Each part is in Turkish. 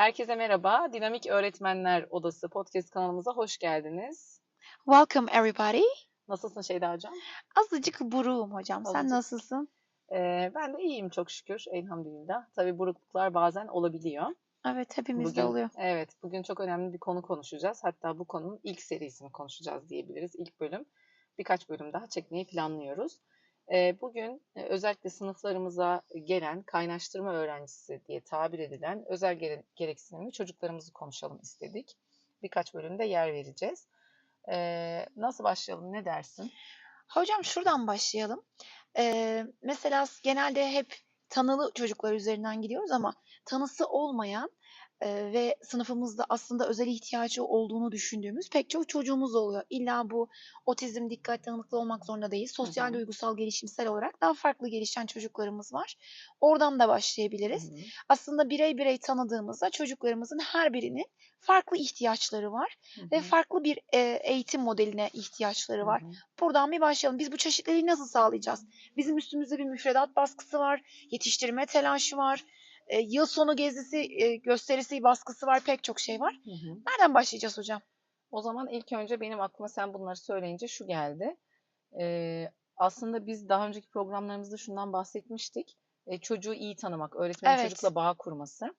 Herkese merhaba. Dinamik Öğretmenler Odası podcast kanalımıza hoş geldiniz. Welcome everybody. Nasılsın Şeyda Hocam? Azıcık buruğum hocam. Sen Azıcık. nasılsın? Ee, ben de iyiyim çok şükür. Elhamdülillah. Tabii burukluklar bazen olabiliyor. Evet hepimizde Bugün, oluyor. Evet, bugün çok önemli bir konu konuşacağız. Hatta bu konunun ilk serisini konuşacağız diyebiliriz. İlk bölüm. Birkaç bölüm daha çekmeyi planlıyoruz. Bugün özellikle sınıflarımıza gelen kaynaştırma öğrencisi diye tabir edilen özel gere- gereksinimli çocuklarımızı konuşalım istedik. Birkaç bölümde yer vereceğiz. Nasıl başlayalım, ne dersin? Hocam şuradan başlayalım. Mesela genelde hep tanılı çocuklar üzerinden gidiyoruz ama tanısı olmayan e, ve sınıfımızda aslında özel ihtiyacı olduğunu düşündüğümüz pek çok çocuğumuz oluyor. İlla bu otizm, dikkat dağınıklığı olmak zorunda değil. Sosyal, hı. duygusal, gelişimsel olarak daha farklı gelişen çocuklarımız var. Oradan da başlayabiliriz. Hı hı. aslında birey birey tanıdığımızda çocuklarımızın her birinin farklı ihtiyaçları var Hı ve farklı bir e, eğitim modeline ihtiyaçları var. Hı hı. Buradan bir başlayalım. Biz bu çeşitliliği nasıl sağlayacağız? Bizim üstümüzde bir müfredat baskısı var, yetiştirme telaşı var, e, yıl sonu gezisi, e, gösterisi, baskısı var, pek çok şey var. Hı hı. Nereden başlayacağız hocam? O zaman ilk önce benim aklıma sen bunları söyleyince şu geldi. Ee, aslında biz daha önceki programlarımızda şundan bahsetmiştik. Ee, çocuğu iyi tanımak, öğretmenin Evet. çocukla bağ kurması.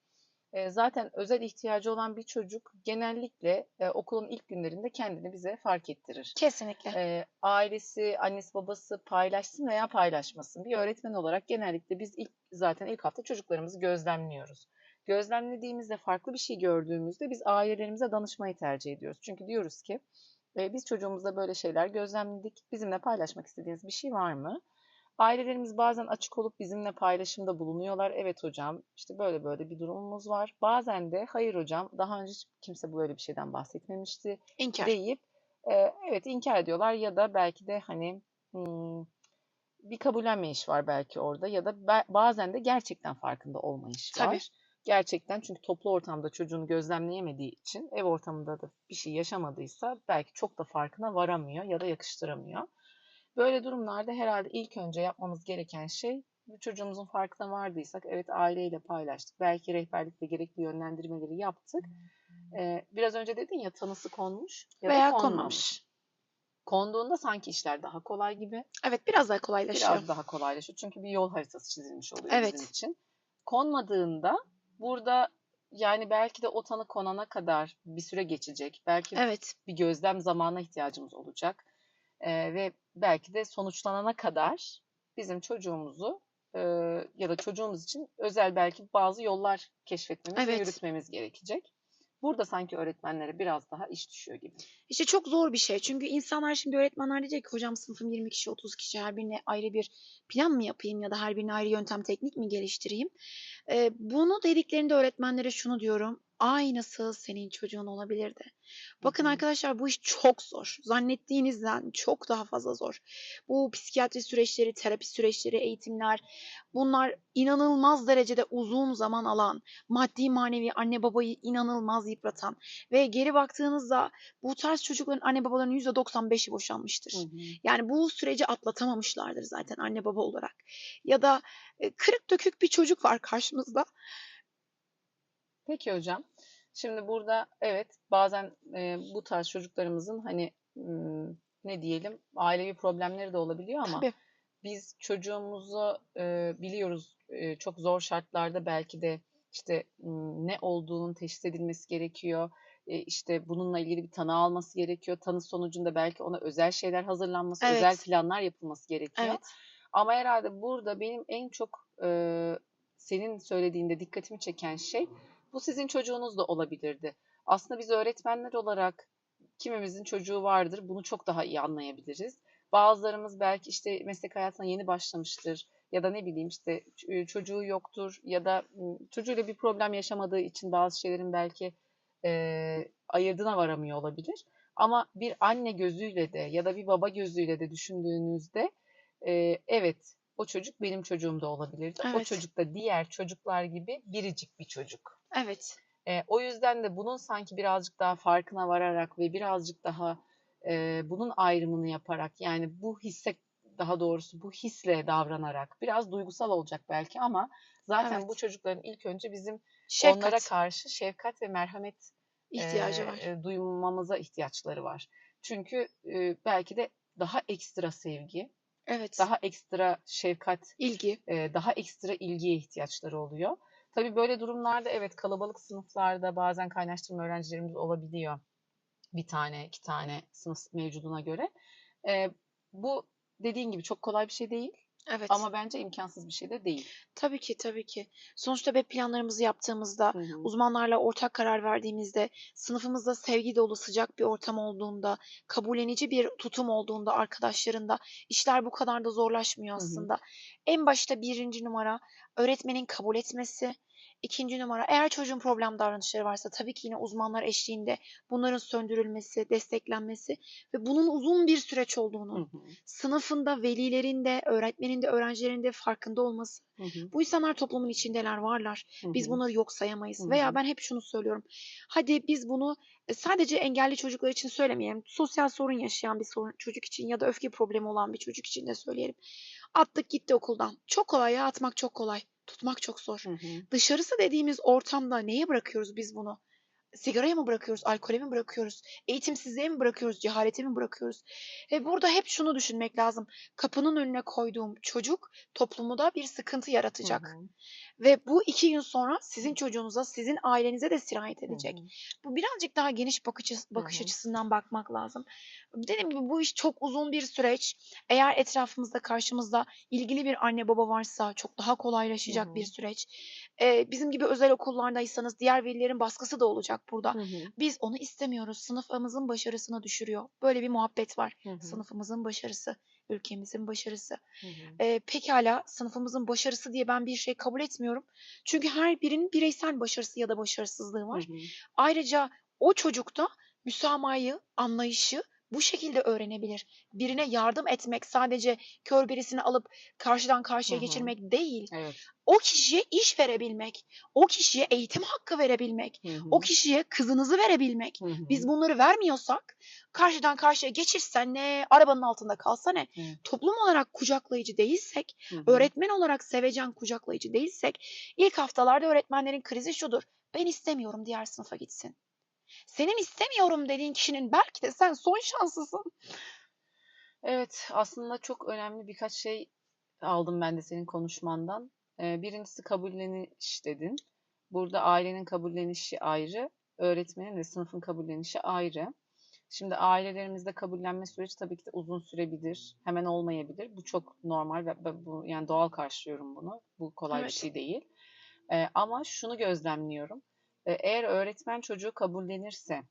Zaten özel ihtiyacı olan bir çocuk genellikle e, okulun ilk günlerinde kendini bize fark ettirir. Kesinlikle. Ailesi, annesi babası paylaşsın veya paylaşmasın. Bir öğretmen olarak genellikle biz ilk zaten ilk hafta çocuklarımızı gözlemliyoruz. Gözlemlediğimizde farklı bir şey gördüğümüzde biz ailelerimize danışmayı tercih ediyoruz. Çünkü diyoruz ki e, biz çocuğumuzda böyle şeyler gözlemledik. Bizimle paylaşmak istediğiniz bir şey var mı? Ailelerimiz bazen açık olup bizimle paylaşımda bulunuyorlar. Evet hocam işte böyle böyle bir durumumuz var. Bazen de hayır hocam daha önce hiç kimse böyle bir şeyden bahsetmemişti İnkar. deyip e, evet inkar ediyorlar ya da belki de hani hmm, bir kabullenmeyiş var belki orada ya da bazen de gerçekten farkında olmayış var. Tabii. Gerçekten çünkü toplu ortamda çocuğunu gözlemleyemediği için ev ortamında da bir şey yaşamadıysa belki çok da farkına varamıyor ya da yakıştıramıyor. Böyle durumlarda herhalde ilk önce yapmamız gereken şey bu çocuğumuzun farkına vardıysak evet aileyle paylaştık. Belki rehberlikle gerekli yönlendirmeleri yaptık. Ee, biraz önce dedin ya tanısı konmuş ya da Veya konmamış. konmamış. Konduğunda sanki işler daha kolay gibi. Evet biraz daha kolaylaşıyor. Biraz daha kolaylaşıyor. Çünkü bir yol haritası çizilmiş oluyor Evet. bizim için. Konmadığında burada yani belki de o tanı konana kadar bir süre geçecek. Belki Evet. bir gözlem zamanına ihtiyacımız olacak. Ee, ve belki de sonuçlanana kadar bizim çocuğumuzu e, ya da çocuğumuz için özel belki bazı yollar keşfetmemiz ve Evet. yürütmemiz gerekecek. Burada sanki öğretmenlere biraz daha iş düşüyor gibi. İşte çok zor bir şey. Çünkü insanlar şimdi öğretmenler diyecek ki hocam sınıfım 20 kişi 30 kişi her birine ayrı bir plan mı yapayım ya da her birine ayrı yöntem teknik mi geliştireyim? Ee, bunu dediklerinde öğretmenlere şunu diyorum. Aynısı senin çocuğun olabilirdi. Bakın arkadaşlar bu iş çok zor. Zannettiğinizden çok daha fazla zor. Bu psikiyatri süreçleri, terapi süreçleri, eğitimler bunlar inanılmaz derecede uzun zaman alan, maddi manevi anne babayı inanılmaz yıpratan ve geri baktığınızda bu tarz çocukların anne babalarının %95'i boşanmıştır. Hı hı. Yani bu süreci atlatamamışlardır zaten anne baba olarak. Ya da e, kırık dökük bir çocuk var karşımızda. Peki hocam. Şimdi burada evet bazen e, bu tarz çocuklarımızın hani ne diyelim ailevi problemleri de olabiliyor ama Tabii. biz çocuğumuzu e, biliyoruz e, çok zor şartlarda belki de işte ne olduğunun teşhis edilmesi gerekiyor. E, işte bununla ilgili bir tanı alması gerekiyor. Tanı sonucunda belki ona özel şeyler hazırlanması, Evet. özel planlar yapılması gerekiyor. Evet. Ama herhalde burada benim en çok e, senin söylediğinde dikkatimi çeken şey bu sizin çocuğunuz da olabilirdi. Aslında biz öğretmenler olarak kimimizin çocuğu vardır. Bunu çok daha iyi anlayabiliriz. Bazılarımız belki işte meslek hayatına yeni başlamıştır ya da ne bileyim işte ç- çocuğu yoktur ya da çocuğuyla bir problem yaşamadığı için bazı şeylerin belki e, ayırdına varamıyor olabilir. Ama bir anne gözüyle de ya da bir baba gözüyle de düşündüğünüzde e, evet o çocuk benim çocuğum da olabilirdi. O Evet. çocuk da diğer çocuklar gibi biricik bir çocuk. Evet. E, o yüzden de bunun sanki birazcık daha farkına vararak ve birazcık daha e, bunun ayrımını yaparak yani bu hisse daha doğrusu bu hisle davranarak biraz duygusal olacak belki ama zaten Evet. bu çocukların ilk önce bizim Şefkat onlara karşı şefkat ve merhamet ihtiyacı e, var. e, duymamıza ihtiyaçları var. Çünkü e, belki de daha ekstra sevgi, Evet. daha ekstra şefkat, ilgi. e, daha ekstra ilgiye ihtiyaçları oluyor. Tabii böyle durumlarda evet kalabalık sınıflarda bazen kaynaştırma öğrencilerimiz olabiliyor. Bir tane, iki tane sınıf mevcuduna göre. E, bu dediğin gibi çok kolay bir şey değil Evet. ama bence imkansız bir şey de değil. Tabii ki tabii ki. Sonuçta web planlarımızı yaptığımızda, Hı hı. uzmanlarla ortak karar verdiğimizde, sınıfımızda sevgi dolu sıcak bir ortam olduğunda, kabullenici bir tutum olduğunda arkadaşlarında işler bu kadar da zorlaşmıyor aslında. En başta birinci numara öğretmenin kabul etmesi. İkinci numara eğer çocuğun problem davranışları varsa tabii ki yine uzmanlar eşliğinde bunların söndürülmesi, desteklenmesi ve bunun uzun bir süreç olduğunu, Hı hı. sınıfında velilerin de, öğretmenin de, öğrencilerin de farkında olması. Hı hı. Bu insanlar toplumun içindeler, varlar. Hı Biz hı. bunları yok sayamayız. Hı Veya hı. ben hep şunu söylüyorum. Hadi biz bunu e, sadece engelli çocuklar için söylemeyelim. Sosyal sorun yaşayan bir sorun, çocuk için ya da öfke problemi olan bir çocuk için de söyleyelim. Attık gitti okuldan. Çok kolay ya atmak çok kolay. Tutmak çok zor. Hı hı. Dışarısı dediğimiz ortamda neye bırakıyoruz biz bunu? Sigaraya mı bırakıyoruz, alkole mi bırakıyoruz, eğitimsizliğe mi bırakıyoruz, cehalete mi bırakıyoruz? Ve burada hep şunu düşünmek lazım. Kapının önüne koyduğum çocuk toplumda bir sıkıntı yaratacak. Hı hı. Ve bu iki gün sonra sizin çocuğunuza, sizin ailenize de sirayet Hı edecek. hı. Bu birazcık daha geniş bakış, bakış hı. açısından bakmak lazım. Dediğim gibi bu iş çok uzun bir süreç. Eğer etrafımızda, karşımızda ilgili bir anne baba varsa çok daha kolaylaşacak Hı hı. bir süreç. Ee, bizim gibi özel okullardaysanız diğer velilerin baskısı da olacak burada. Hı hı. Biz onu istemiyoruz. Sınıfımızın başarısını düşürüyor. Böyle bir muhabbet var. Hı hı. Sınıfımızın başarısı, ülkemizin başarısı. Hı hı. Ee, pekala sınıfımızın başarısı diye ben bir şey kabul etmiyorum. Çünkü her birinin bireysel başarısı ya da başarısızlığı var. Hı hı. Ayrıca o çocukta müsamahayı, anlayışı bu şekilde öğrenebilir. Birine yardım etmek sadece kör birisini alıp karşıdan karşıya Hı hı. geçirmek değil. Evet. O kişiye iş verebilmek, o kişiye eğitim hakkı verebilmek, Hı hı. o kişiye kızınızı verebilmek. Hı hı. Biz bunları vermiyorsak karşıdan karşıya geçirsen ne, arabanın altında kalsa ne? Evet. Toplum olarak kucaklayıcı değilsek, Hı hı. öğretmen olarak sevecen kucaklayıcı değilsek, ilk haftalarda öğretmenlerin krizi şudur. Ben istemiyorum diğer sınıfa gitsin. Senin istemiyorum dediğin kişinin belki de sen son şanslısın. Evet, aslında çok önemli birkaç şey aldım ben de senin konuşmandan. Ee, birincisi kabulleniş dedin. Burada ailenin kabullenişi ayrı, öğretmenin ve sınıfın kabullenişi ayrı. Şimdi ailelerimizde kabullenme süreci tabii ki de uzun sürebilir, hemen olmayabilir. Bu çok normal ve bu yani doğal karşılıyorum bunu. Bu kolay bir Evet. şey değil. Ee, ama şunu gözlemliyorum. Eğer öğretmen çocuğu kabullenirse,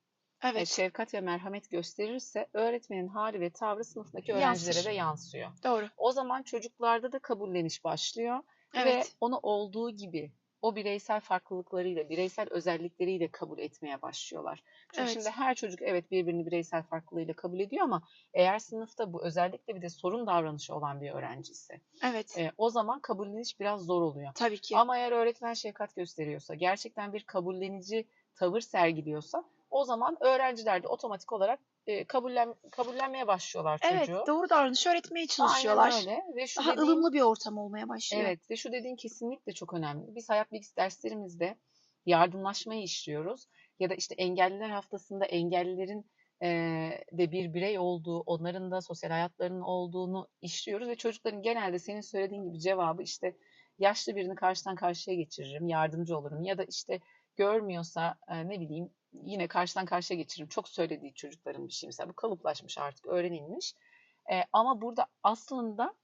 Evet, şefkat ve merhamet gösterirse öğretmenin hali ve tavrı sınıftaki öğrencilere Yansır. de yansıyor. doğru. O zaman çocuklarda da kabulleniş başlıyor ve Evet, onu olduğu gibi o bireysel farklılıklarıyla, bireysel özellikleriyle kabul etmeye başlıyorlar. Çünkü Evet. şimdi her çocuk evet birbirini bireysel farklılığıyla kabul ediyor ama eğer sınıfta bu özellikle bir de sorun davranışı olan bir öğrenci ise evet. e, o zaman kabulleniş biraz zor oluyor. Tabii ki. Ama eğer öğretmen şefkat gösteriyorsa, gerçekten bir kabullenici tavır sergiliyorsa o zaman öğrenciler de otomatik olarak e, kabullen kabullenmeye başlıyorlar Evet, çocuğu. doğru davranış öğretmeye Aynen çalışıyorlar. öyle ve şu Daha dediğin ılımlı bir ortam olmaya başlıyor. evet ve şu dediğin kesinlikle çok önemli. Biz hayat bilgisi derslerimizde yardımlaşmayı işliyoruz ya da işte engelliler haftasında engellilerin e, de bir birey olduğu, onların da sosyal hayatlarının olduğunu işliyoruz ve çocukların genelde senin söylediğin gibi cevabı işte yaşlı birini karşıdan karşıya geçiririm, yardımcı olurum ya da işte görmüyorsa e, ne bileyim yine karşıdan karşıya geçiririm. Çok söylediği çocukların bir şey mesela bu kalıplaşmış artık öğrenilmiş. E, ama burada aslında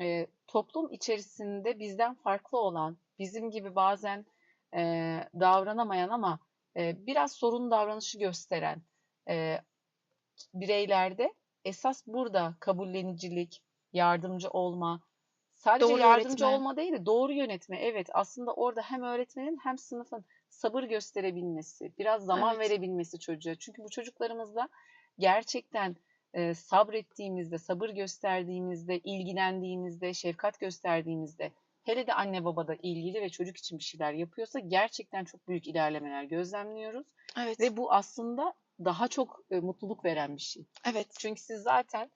e, toplum içerisinde bizden farklı olan, bizim gibi bazen e, davranamayan ama e, biraz sorun davranışı gösteren e, bireylerde esas burada kabullenicilik, yardımcı olma, sadece Doğru yardımcı öğretme. olma değil de doğru yönetme. Evet, aslında orada hem öğretmenin hem sınıfın sabır gösterebilmesi, biraz zaman Evet. verebilmesi çocuğa. Çünkü bu çocuklarımızla gerçekten e, sabrettiğimizde, sabır gösterdiğimizde, ilgilendiğimizde, şefkat gösterdiğimizde, hele de anne baba da ilgili ve çocuk için bir şeyler yapıyorsa gerçekten çok büyük ilerlemeler gözlemliyoruz. Evet. Ve bu aslında daha çok e, mutluluk veren bir şey. Evet. Çünkü siz zaten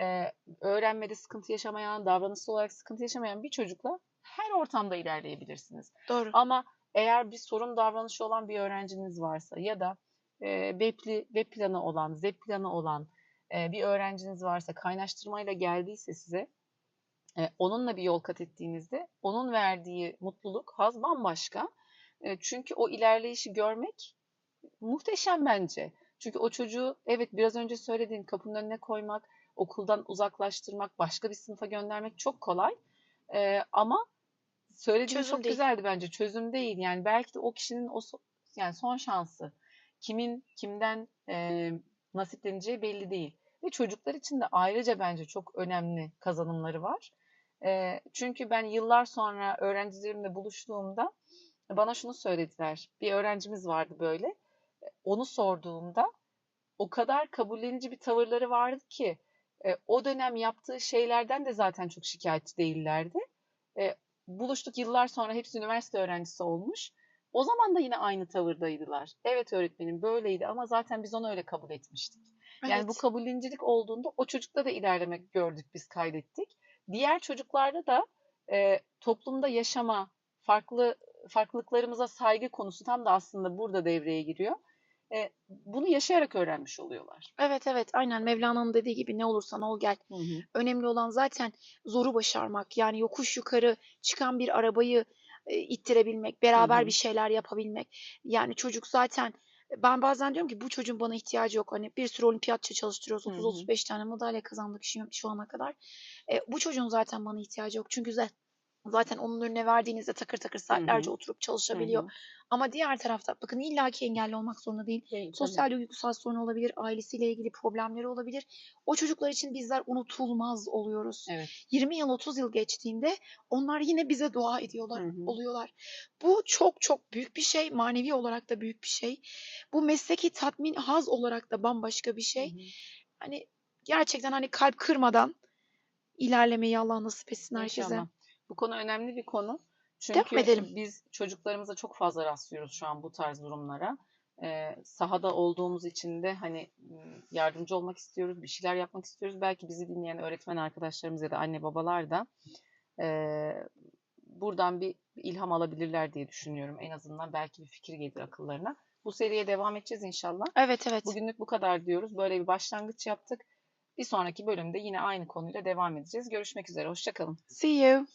e, öğrenmede sıkıntı yaşamayan, davranışsal olarak sıkıntı yaşamayan bir çocukla her ortamda ilerleyebilirsiniz. Doğru. Ama Eğer bir sorun davranışı olan bir öğrenciniz varsa ya da e, web, web planı olan, Z planı olan e, bir öğrenciniz varsa, kaynaştırmayla geldiyse size e, onunla bir yol kat ettiğinizde onun verdiği mutluluk, haz bambaşka. E, çünkü o ilerleyişi görmek muhteşem bence. Çünkü o çocuğu evet biraz önce söylediğin kapının önüne koymak, okuldan uzaklaştırmak, başka bir sınıfa göndermek çok kolay. E, ama söylediğin Çözüm çok değil. güzeldi bence. Çözüm değil. Yani belki de o kişinin o so- yani son şansı. Kimin kimden e, nasipleneceği belli değil. Ve çocuklar için de ayrıca bence çok önemli kazanımları var. E, çünkü ben yıllar sonra öğrencilerimle buluştuğumda bana şunu söylediler. Bir öğrencimiz vardı böyle. Onu sorduğumda o kadar kabullenici bir tavırları vardı ki e, o dönem yaptığı şeylerden de zaten çok şikayetçi değillerdi. E, buluştuk yıllar sonra hepsi üniversite öğrencisi olmuş. O zaman da yine aynı tavırdaydılar. Evet öğretmenim böyleydi ama zaten biz onu öyle kabul etmiştik. Yani Evet. bu kabullencilik olduğunda o çocukta da ilerlemek gördük biz kaydettik. Diğer çocuklarda da e, toplumda yaşama, farklı farklılıklarımıza saygı konusu tam da aslında burada devreye giriyor. E, bunu yaşayarak öğrenmiş oluyorlar. Evet evet aynen Mevlana'nın dediği gibi ne olursan ol gel. Önemli olan zaten zoru başarmak. Yani yokuş yukarı çıkan bir arabayı e, ittirebilmek, beraber hı. bir şeyler yapabilmek. Yani çocuk zaten ben bazen diyorum ki bu çocuğun bana ihtiyacı yok. Hani bir sürü olimpiyatça çalıştırıyoruz. Hı hı. 30-35 tane madalya kazandık şu, şu ana kadar. E, bu çocuğun zaten bana ihtiyacı yok. Çünkü zaten zaten onun önüne verdiğinizde takır takır saatlerce oturup çalışabiliyor. Hı hı. Ama diğer tarafta bakın illaki engelli olmak zorunda değil. Değil, tabii. Sosyal duygusal sorun olabilir, ailesiyle ilgili problemleri olabilir. O çocuklar için bizler unutulmaz oluyoruz. Evet. 20 yıl 30 yıl geçtiğinde onlar yine bize dua ediyorlar, Hı hı. oluyorlar. Bu çok çok büyük bir şey, manevi olarak da büyük bir şey. Bu mesleki tatmin, haz olarak da bambaşka bir şey. Hı hı. Hani gerçekten hani kalp kırmadan ilerlemeyi Allah nasip etsin herkese. İnşallah. Bu konu önemli bir konu. Devam Çünkü edelim. biz çocuklarımıza çok fazla rastlıyoruz şu an bu tarz durumlara. Ee, sahada olduğumuz için de hani yardımcı olmak istiyoruz, bir şeyler yapmak istiyoruz. Belki bizi dinleyen öğretmen arkadaşlarımız ya da anne babalar da e, buradan bir ilham alabilirler diye düşünüyorum. En azından belki bir fikir gelir akıllarına. Bu seriye devam edeceğiz inşallah. Evet evet. Bugünlük bu kadar diyoruz. Böyle bir başlangıç yaptık. Bir sonraki bölümde yine aynı konuyla devam edeceğiz. Görüşmek üzere. Hoşçakalın. See you.